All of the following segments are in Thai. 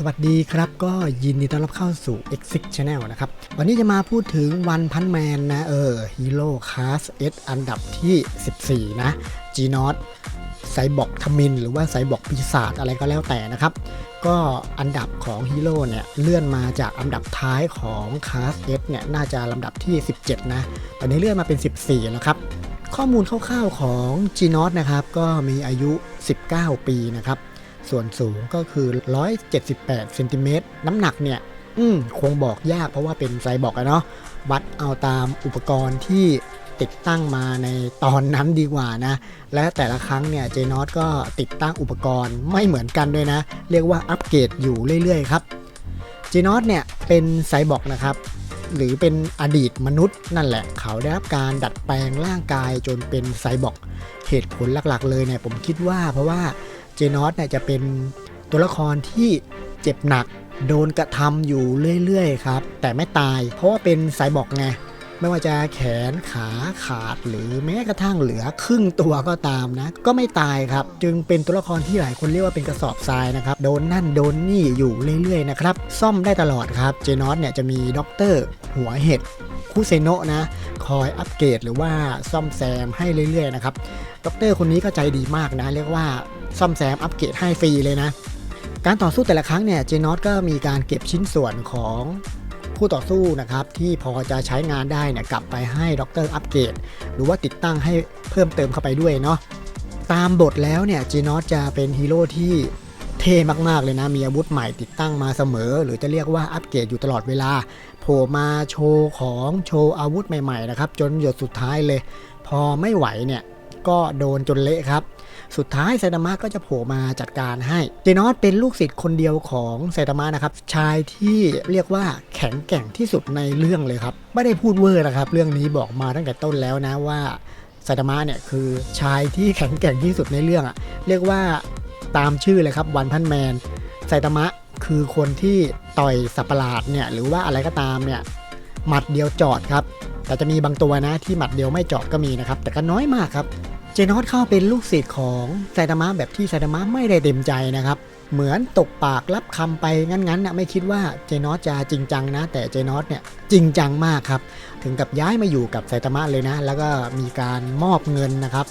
สวัสดีครับก็ยินดีต้อนรับเข้าสู่ Exit Channel นะครับ วันนี้จะมาพูดถึงวันพันแมนนะ เออฮีโร่คลาส S อันดับที่ 14 นะ g n o t ไซบอร์กทมิน หรือว่าไซบอร์กปีศาจอะไรก็แล้วแต่นะครับ ก็อันดับของฮีโร่เนี่ย เลื่อนมาจากอันดับท้ายของคลาส S เนี่ย น่าจะลำดับที่ 17 นะ ตอนนี้เลื่อนมาเป็น 14 แล้วครับข้อมูลคร่าวๆของ g n o t นะครับ ก็มีอายุ 19 ปีนะครับ ส่วนสูงก็คือ 178เซนติเมตรน้ำหนักเนี่ยอืมคงบอกยากเพราะว่าเป็นไซบอร์กอะเนาะวัดเอาตามอุปกรณ์ที่ติดตั้งมาในตอนนั้นดีกว่านะ และแต่ละครั้งเนี่ยเจนอตก็ติดตั้งอุปกรณ์ไม่เหมือนกันด้วยนะ เรียกว่าอัปเกรดอยู่เรื่อยๆครับเจนอตเนี่ยเป็นไซบอร์กนะครับ หรือเป็นอดีตมนุษย์นั่นแหละ เขาได้รับการดัดแปลงร่างกายจนเป็นไซบอร์กเหตุผลหลักๆ เลยเนี่ยผมคิดว่าเพราะว่า เจนอสเนี่ยจะเป็นตัวละครที่เจ็บหนัก โดนกระทำอยู่เรื่อยๆครับ แต่ไม่ตาย เพราะว่าเป็นไซบอกไง ไม่ว่าจะแขนขาขาดหรือแม้กระทั่งเหลือครึ่งตัวก็ตามนะ ก็ไม่ตายครับ จึงเป็นตัวละครที่หลายคนเรียกว่าเป็นกระสอบทรายนะครับ โดนนั่นโดนนี่อยู่เรื่อยๆนะครับ ซ่อมได้ตลอดครับ เจนอสเนี่ยจะมีด็อกเตอร์หัวเห็ด คุเซโนะนะ คอยอัปเกรดหรือว่าซ่อมแซมให้เรื่อยๆนะครับด็อกเตอร์คนนี้ก็ใจดีมากนะ เรียกว่าซ่อมแซมอัปเกรดให้ฟรีเลยนะ การต่อสู้แต่ละครั้งเนี่ยเจนอตก็มีการเก็บชิ้นส่วนของคู่ต่อสู้นะครับที่พอจะใช้งานได้เนี่ยกลับไปให้ด็อกเตอร์อัปเกรดหรือว่าติดตั้งให้เพิ่มเติมเข้าไปด้วยเนาะตามบทแล้วเนี่ยเจนอตจะเป็นฮีโร่ที่เท่มากๆเลยนะ มีอาวุธใหม่ติดตั้งมาเสมอ หรือจะเรียกว่าอัปเกรดอยู่ตลอดเวลา ผล่มาโชว์ของโชว์อาวุธใหม่ๆนะครับ จนหยดสุดท้ายเลย พอไม่ไหวเนี่ยก็โดนจนเละครับ สุดท้ายไซตามะก็จะโผล่มาจัดการให้ เจนอสเป็นลูกศิษย์คนเดียวของไซตามะนะครับ ชายที่เรียกว่าแข็งแกร่งที่สุดในเรื่องเลยครับ ไม่ได้พูดเวอร์นะครับ เรื่องนี้บอกมาตั้งแต่ต้นแล้วนะว่าไซตามะเนี่ยคือชายที่แข็งแกร่งที่สุดในเรื่องอะเรียกว่าตามชื่อเลยครับวันพันแมนไซตามะ คือคนที่ต่อยสัตว์ประหลาดเนี่ยหรือว่าอะไรก็ตามเนี่ยหมัดเดียวจอดครับ แต่จะมีบางตัวนะที่หมัดเดียวไม่จอดก็มีนะครับ แต่ก็น้อยมากครับ เจนอตเข้าเป็นลูกศิษย์ของไซตามะแบบที่ไซตามะไม่ได้เต็มใจนะครับ เหมือนตกปากรับคำไปงั้นๆนะไม่คิดว่าเจนอตจะจริงจังนะ แต่เจนอตเนี่ยจริงจังมากครับ ถึงกับย้ายมาอยู่กับไซตามะเลยนะ แล้วก็มีการมอบเงินนะครับ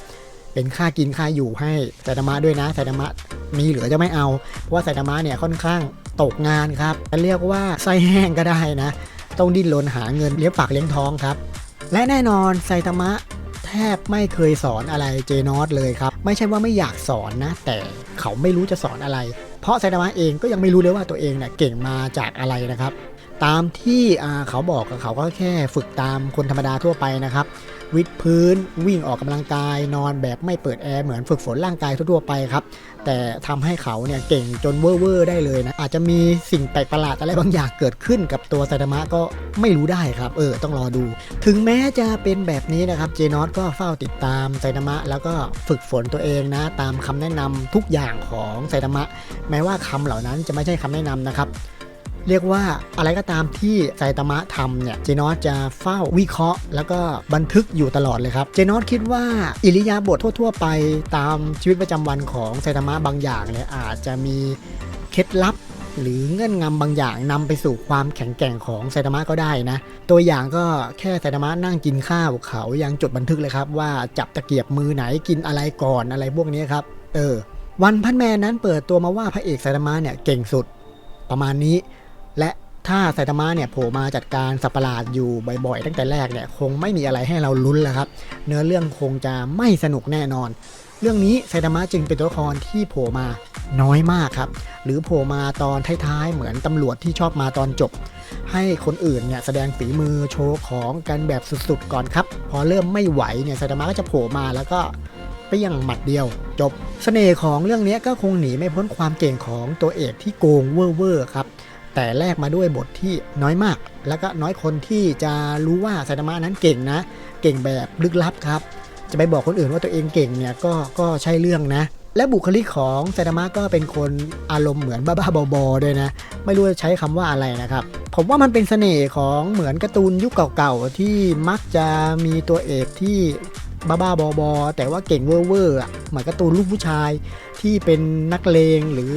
เป็นค่ากินค่าอยู่ให้ไซตามะด้วยนะไซตามะ มีเหลือจะไม่เอาเพราะว่าไซตามะเนี่ยค่อนข้างตกงานครับเรียกว่าไส้แห้งก็ได้นะ ต้องดิ้นรนหาเงินเลี้ยงปากเลี้ยงท้องครับ และแน่นอนไซตามะแทบไม่เคยสอนอะไรเจนอสเลยครับ ไม่ใช่ว่าไม่อยากสอนนะ แต่เขาไม่รู้จะสอนอะไร เพราะไซตามะเองก็ยังไม่รู้เลยว่าตัวเองเนี่ยเก่งมาจากอะไรนะครับ ตามที่เขาบอกกับเขาก็แค่ฝึกตามคนธรรมดาทั่วไปนะครับ วิดพื้น วิ่งออกกำลังกาย นอนแบบไม่เปิดแอร์เหมือนฝึกฝนร่างกายทั่วๆไปครับ แต่ทำให้เขาเนี่ยเก่งจนเว่อร์ได้เลยนะ อาจจะมีสิ่งแปลกประหลาดอะไรบางอย่างเกิดขึ้นกับตัวไซตามะก็ไม่รู้ได้ครับ เออ ต้องรอดู ถึงแม้จะเป็นแบบนี้นะครับ เจนอสก็เฝ้าติดตามไซตามะ แล้วก็ฝึกฝนตัวเองนะ ตามคำแนะนำทุกอย่างของไซตามะ แม้ว่าคำเหล่านั้นจะไม่ใช่คำแนะนำนะครับ เรียกว่าอะไรก็ตามที่ไซตามะทำเนี่ยเจนอสจะเฝ้าวิเคราะห์ แล้วก็บันทึกอยู่ตลอดเลยครับ เจนอสคิดว่าอิริยาบถทั่ว ๆ ไปตามชีวิตประจำวันของไซตามะบางอย่างเนี่ยอาจจะมีเคล็ดลับหรือเงื่อนงำบางอย่างนำไปสู่ความแข็งแกร่งของไซตามะก็ได้นะ ตัวอย่างก็แค่ไซตามะนั่งกินข้าวเขายังจดบันทึกเลยครับ ว่าจับตะเกียบมือไหนกินอะไรก่อนอะไรพวกนี้ครับ เออ วันพันแมนนั้นเปิดตัวมาว่าพระเอกไซตามะเนี่ยเก่งสุด ประมาณนี้ และถ้าไซตามะเนี่ยโผล่มาจัดการสัตว์ประหลาดอยู่บ่อยๆ ตั้งแต่แรกเนี่ยคงไม่มีอะไรให้เราลุ้นแล้วครับ เนื้อเรื่องคงจะไม่สนุกแน่นอน เรื่องนี้ไซตามะจึงเป็นตัวละครที่โผล่มาน้อยมากครับ หรือโผล่มาตอนท้ายๆ เหมือนตำรวจที่ชอบมาตอนจบ ให้คนอื่นเนี่ยแสดงฝีมือโชว์ของกันแบบสุดๆก่อนครับ พอเริ่มไม่ไหวเนี่ยไซตามะก็จะโผล่มาแล้วก็เปี้ยงหมัดเดียว จบเสน่ห์ของเรื่องนี้ก็คงหนีไม่พ้นความเก่งของตัวเอกที่โกงเว่อร์ๆครับ แต่แลกมาด้วยบทที่น้อยมาก แล้วก็น้อยคนที่จะรู้ว่าไซตามะนั้นเก่งนะ เก่งแบบลึกลับครับ จะไปบอกคนอื่นว่าตัวเองเก่งเนี่ยก็ก็ใช่เรื่องนะ และบุคลิกของไซตามะก็เป็นคนอารมณ์เหมือนบ้าๆบอๆด้วยนะ ไม่รู้จะใช้คำว่าอะไรนะครับ ผมว่ามันเป็นเสน่ห์ของเหมือนการ์ตูนยุคเก่าๆที่มักจะมีตัวเอกที่บ้าๆบอๆแต่ว่าเก่งเว่อร์ๆอะเหมือนการ์ตูนลูกผู้ชายที่เป็นนักเลงหรือ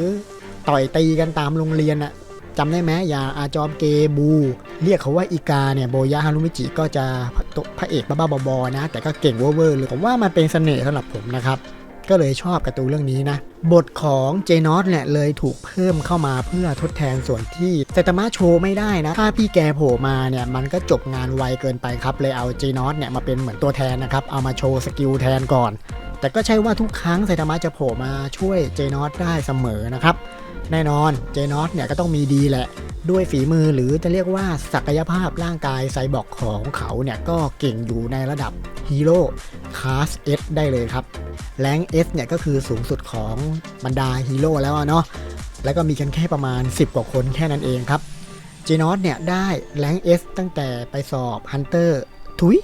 ต่อยตีกันตามโรงเรียนอะ จำได้ไหมอย่างอาจอมเกบู เรียกเขาว่าอีกาเนี่ยโบยะฮารุมิจิก็จะพระเอกบ้าๆบอๆนะ แต่ก็เก่งเวอร์เลยผมว่ามันเป็นเสน่ห์สำหรับผมนะครับก็เลยชอบการ์ตูนเรื่องนี้นะ บทของเจนอสเนี่ยเลยถูกเพิ่มเข้ามาเพื่อทดแทนส่วนที่ไซตามะโชว์ไม่ได้นะ ถ้าพี่แกโผล่มาเนี่ย มันก็จบงานไวเกินไปครับ เลยเอาเจนอสเนี่ยมาเป็นเหมือนตัวแทนนะครับ เอามาโชว์สกิลแทนก่อน แต่ก็ใช่ว่าทุกครั้งไซตามะจะโผล่มาช่วยเจนอสได้เสมอนะครับ แน่นอนเจนอสเนี่ยก็ต้องมีดีแหละ ด้วยฝีมือหรือจะเรียกว่าศักยภาพร่างกายไซบอร์กของเขาเนี่ยก็เก่งอยู่ในระดับฮีโร่คลาส S ได้เลยครับแรง S เนี่ยก็คือสูงสุดของบรรดาฮีโร่แล้วเนาะแล้วก็มีกันแค่ประมาณ 10 กว่าคนแค่นั้นเองครับเจนอสเนี่ยได้แรง S ตั้งแต่ไปสอบฮันเตอร์ทุย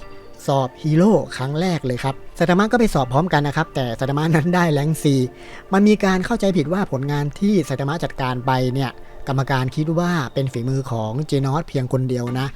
สอบฮีโร่ครั้งแรกเลยครับสตมะก็ไปสอบพร้อมกันนะครับ แต่สตมะนั้นได้แรงซีมันมีการเข้าใจผิดว่าผลงานที่สตมะจัดการไปเนี่ยกรรมการคิดว่าเป็นฝีมือของเจนอสเพียงคนเดียวนะ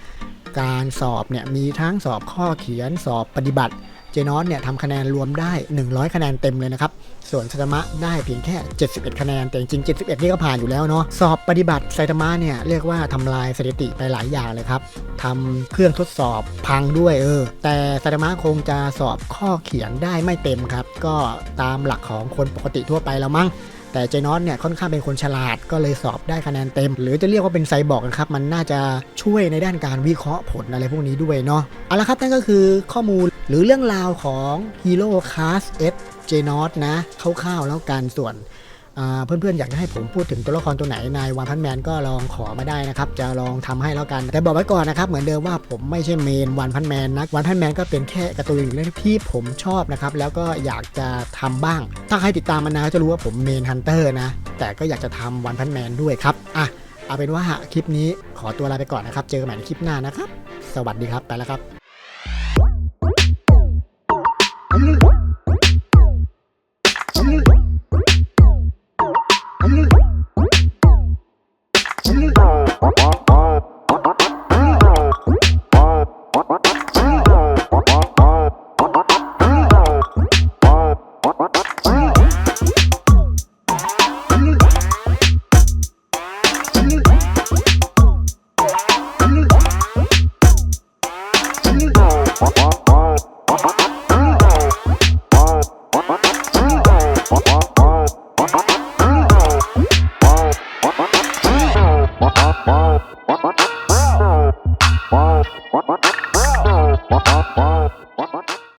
การสอบเนี่ยมีทั้งสอบข้อเขียนสอบปฏิบัติ เจนอสเนี่ยทำคะแนนรวมได้ 100 คะแนนเต็มเลยนะครับ ส่วนไซตามะได้เพียงแค่ 71 คะแนน แต่จริง ๆ 71 นี่ก็ผ่านอยู่แล้วเนาะ สอบปฏิบัติไซตามะเนี่ยเรียกว่าทำลายสถิติไปหลายอย่างเลยครับทำเครื่องทดสอบพังด้วยเออ แต่ไซตามะคงจะสอบข้อเขียนได้ไม่เต็มครับ ก็ตามหลักของคนปกติทั่วไปแล้วมั้งแต่เจนอสเนี่ยค่อนข้างเป็นคนฉลาดก็เลยสอบได้คะแนนเต็ม หรือจะเรียกว่าเป็นไซบอร์กนะครับ มันน่าจะช่วยในด้านการวิเคราะห์ผลอะไรพวกนี้ด้วยเนาะเอาละครับนั่นก็คือข้อมูล หรือเรื่องราวของฮีโร่คลาส S เจนอสนะคร่าวๆแล้วกันส่วนเพื่อนๆ อยากจะให้ผมพูดถึงตัวละครตัวไหนในวันพันแมนก็ลองขอมาได้นะครับ จะลองทำให้แล้วกัน แต่บอกไว้ก่อนนะครับ เหมือนเดิมว่าผมไม่ใช่เมนวันพันแมนนะวันพันแมนก็เป็นแค่การ์ตูนเรื่องที่ผมชอบนะครับ แล้วก็อยากจะทำบ้าง ถ้าใครติดตามมานานจะรู้ว่าผมเมนฮันเตอร์นะ แต่ก็อยากจะทำวันพันแมนด้วยครับอะเอาเป็นว่าคลิปนี้ขอตัวลาไปก่อนนะครับ เจอกันใหม่ในคลิปหน้านะครับ สวัสดีครับไปแล้วครับ